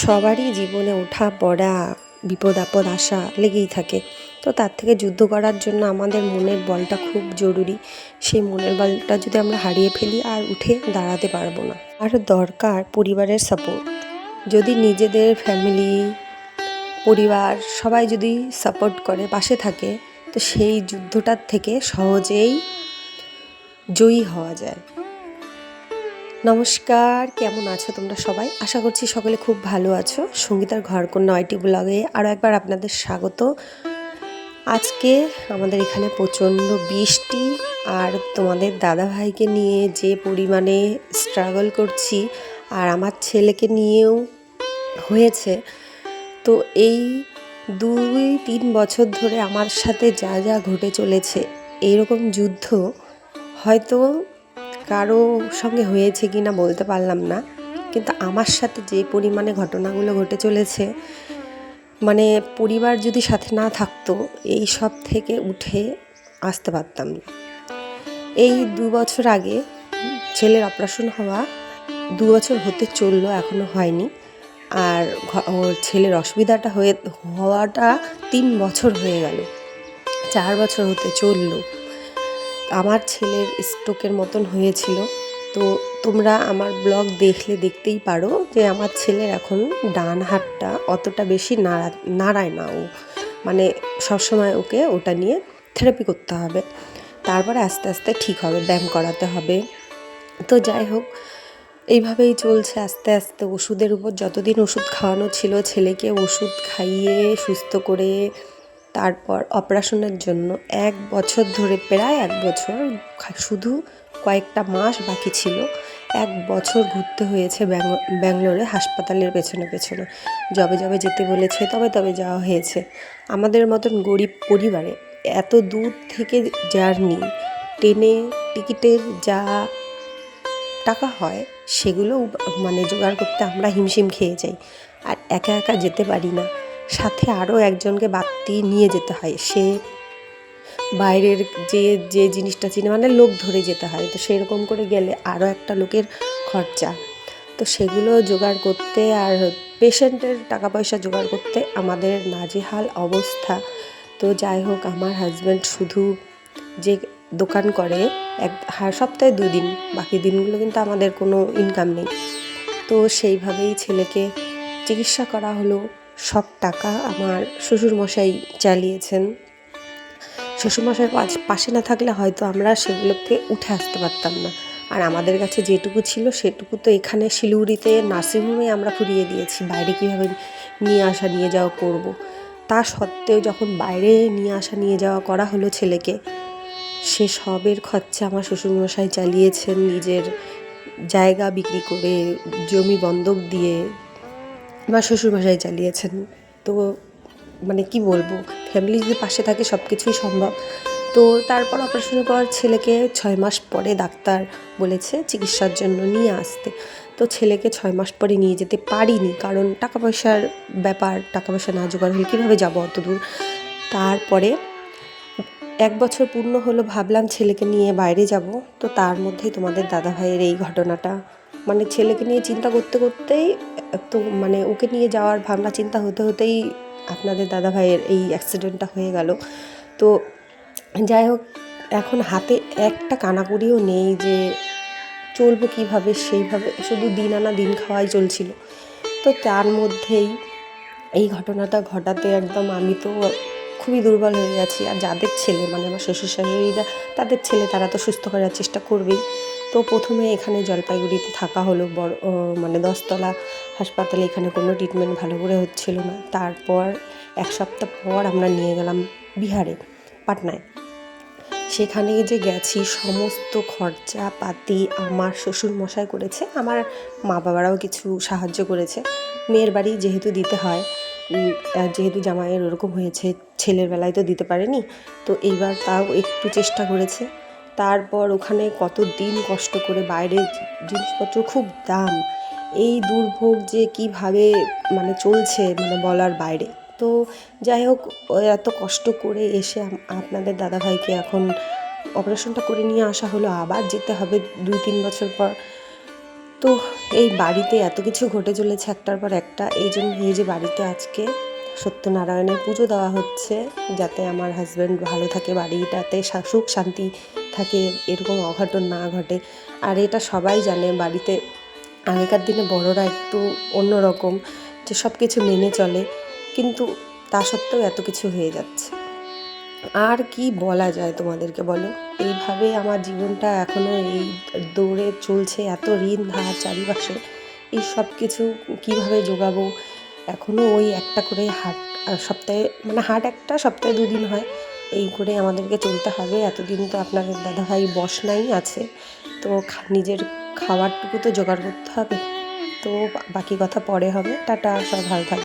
সবারই জীবনে ওঠা, পড়া, বিপদ, আপদ আসা লেগেই থাকে। তো তার থেকে যুদ্ধ করার জন্য আমাদের মনের বলটা খুব জরুরি। সেই মনের বলটা যদি আমরা হারিয়ে ফেলি আর উঠে দাঁড়াতে পারব না। আর দরকার পরিবারের সাপোর্ট যদি নিজেদের ফ্যামিলি পরিবার সবাই যদি সাপোর্ট করে, পাশে থাকে, তো সেই যুদ্ধটার থেকে সহজেই জয়ী হওয়া যায়। নমস্কার, কেমন আছো তোমরা সবাই? আশা করছি সকলে খুব ভালো আছো। সঙ্গীতার ঘর ঘরকন্যা আইটি ব্লগে আরও একবার আপনাদের স্বাগত। আজকে আমাদের এখানে প্রচণ্ড বৃষ্টি আর তোমাদের দাদাভাইকে নিয়ে যে পরিমাণে স্ট্রাগল করছি আর আমার ছেলেকে নিয়েও হয়েছে, তো এই দুই তিন বছর ধরে আমার সাথে যা যা ঘটে চলেছে এইরকম যুদ্ধ হয়তো কারও সঙ্গে হয়েছে কি না বলতে পারলাম না। কিন্তু আমার সাথে যে পরিমাণে ঘটনাগুলো ঘটে চলেছে মানে পরিবার যদি সাথে না থাকতো, এই সব থেকে উঠে আসতে পারতাম না। এই দু বছর আগে ছেলের অপারেশন হওয়া দু বছর হতে চলল এখনও হয়নি। আর ওর ছেলের অসুবিধাটা হয়ে, হওয়াটা তিন বছর হয়ে গেল। চার বছর হতে চলল। আমার ছেলের স্ট্রোকের মতন হয়েছিল। তো তোমরা আমার ব্লগ দেখলে দেখতেই পারো যে আমার ছেলের এখন ডান হাতটা অতটা বেশি নাড়া, নাড়ায় না ও। মানে সবসময় ওকে ওটা নিয়ে থেরাপি করতে হবে। তারপরে আস্তে আস্তে ঠিক হবে, ব্যায়াম করাতে হবে। তো যাই হোক, এইভাবেই চলছে আস্তে আস্তে। ওষুধের উপর যতদিন ওষুধ খাওয়ানো ছিল, ছেলেকে ওষুধ খাইয়ে সুস্থ করে তারপর অপারেশনের জন্য এক বছর ধরে প্রায় এক বছর শুধু কয়েকটা মাস বাকি ছিল। এক বছর ঘুরতে হয়েছে ব্যাঙ্গালোরে, হাসপাতালের পেছনে পেছনে। যবে যবে যেতে বলেছে, তবে তবে যাওয়া হয়েছে। আমাদের মতন গরিব পরিবারে এত দূর থেকে জার্নি, ট্রেনে, টিকিটের যা টাকা হয়, সেগুলো মানে জোগাড় করতে আমরা হিমশিম খেয়ে যাই। আর একা একা যেতে পারি না। সাথে আরও একজনকে বাড়তি নিয়ে যেতে হয়। সে বাইরের যে যে জিনিসটা চিনে মানে লোক ধরে যেতে হয়। তো সেরকম করে গেলে আরও একটা লোকের খরচা। তো সেগুলো জোগাড় করতে আর পেশেন্টের টাকা পয়সা জোগাড় করতে আমাদের নাজেহাল অবস্থা। তো যাই হোক, আমার হাজব্যান্ড শুধু যে দোকান করে, এক সপ্তাহে দুদিন বাকি দিনগুলো কিন্তু আমাদের কোনো ইনকাম নেই। তো সেইভাবেই ছেলেকে চিকিৎসা করা হলো। সব টাকা আমার শ্বশুরমশাই চালিয়েছেন। শ্বশুরমশাই পাশে না থাকলে হয়তো আমরা সেগুলোকে উঠে আসতে পারতাম না। আর আমাদের কাছে যেটুকু ছিল সেটুকু তো এখানে শিলিগুড়িতে নার্সিংহোমে আমরা ফুরিয়ে দিয়েছি। বাইরে কীভাবে নিয়ে আসা, নিয়ে যাওয়া করব। তা সত্ত্বেও যখন বাইরে নিয়ে আসা, নিয়ে যাওয়া করা হলো ছেলেকে, সে সবের খরচা আমার শ্বশুরমশাই চালিয়েছেন। নিজের জায়গা বিক্রি করে, জমি বন্ধক দিয়ে আমার শ্বশুরমশাই চালিয়েছেন। তো মানে কি বলব ফ্যামিলি যদি পাশে থাকে সব কিছুই সম্ভব। তো তারপর অপারেশনের পর ছেলেকে ছয় মাস পরে ডাক্তার বলেছে চিকিৎসার জন্য নিয়ে আসতে। তো ছেলেকে ছয় মাস পরে নিয়ে যেতে পারিনি কারণ টাকা পয়সার ব্যাপার, টাকা পয়সা না জোগাড় হলে কীভাবে যাব অত দূর? তারপরে এক বছর পূর্ণ হলো, ভাবলাম ছেলেকে নিয়ে বাইরে যাব। তো তার মধ্যেই তোমাদের দাদা ভাইয়ের এই ঘটনাটা। মানে ছেলেকে নিয়ে চিন্তা করতে করতেই, তো মানে ওকে নিয়ে যাওয়ার ভাবনা, চিন্তা হতে হতেই আপনাদের দাদা ভাইয়ের এই অ্যাক্সিডেন্টটা হয়ে গেল। তো যাই হোক, এখন হাতে একটা কানাকুড়িও নেই যে চলবো কীভাবে, সেইভাবে শুধু দিন আনা দিন খাওয়াই চলছিল। তো তার মধ্যেই এই ঘটনাটা ঘটাতে একদম আমি তো খুবই দুর্বল হয়ে গেছি আর যাদের ছেলে মানে আমার শ্বশুর শাশুড়িরা তাদের ছেলে, তারা তো সুস্থ করার চেষ্টা করবেই। তো প্রথমে এখানে জলপাইগুড়িতে থাকা হলো, বড় মানে দশতলা হাসপাতালে এখানে কোনো ট্রিটমেন্ট ভালো করে হচ্ছিল না। তারপর এক সপ্তাহ পর আমরা নিয়ে গেলাম বিহারে, পাটনায়। সেখানে যে গেছি, সমস্ত খরচা পাতি আমার শ্বশুর মশাই করেছে। আমার মা বাবারাও কিছু সাহায্য করেছে। মেয়ের বাড়ি যেহেতু দিতে হয় যেহেতু জামাইয়ের ওরকম হয়েছে, ছেলের বেলায় তো দিতে পারেনি, তো এইবার তাও একটু চেষ্টা করেছে। তারপর ওখানে কত দিন কষ্ট করে বাইরের জিনিসপত্র খুব দাম। এই দুর্ভোগ যে কীভাবে মানে চলছে মানে বলার বাইরে। তো যাই হোক এত কষ্ট করে এসে আপনাদের দাদাভাইকে এখন অপারেশনটা করে নিয়ে আসা হলো। আবার যেতে হবে দুই তিন বছর পর। তো এই বাড়িতে এত কিছু ঘটে চলেছে একটার পর একটা। এই জন্য এই যে বাড়িতে আজকে সত্যনারায়ণের পুজো দেওয়া হচ্ছে, যাতে আমার হাজব্যান্ড ভালো থাকে, বাড়িটাতে সুখ শান্তি থাকে, এরকম অঘটন না ঘটে। আর এটা সবাই জানে, বাড়িতে আগেকার দিনে বড়রা একটু অন্যরকম, যে সব কিছু মেনে চলে, কিন্তু তা সত্ত্বেও এত কিছু হয়ে যাচ্ছে। আর কি বলা যায় তোমাদেরকে বলো? এইভাবে আমার জীবনটা এখনও এই দৌড়ে চলছে, এত ঋণ ধার চারিপাশে। এই সব কিছু কীভাবে যোগাবো এখনও ওই একটা করে হাট সপ্তাহে মানে হাট একটা, সপ্তাহে দুদিন হয়। এই করে আমাদেরকে চলতে হবে। এতদিন তো আপনাদের দাদাভাই বস নাই আছে। তো নিজের খাবারটুকু তো জোগাড় করতে হবে। তো বাকি কথা পরে হবে। টাটা সব ভালো থাকবে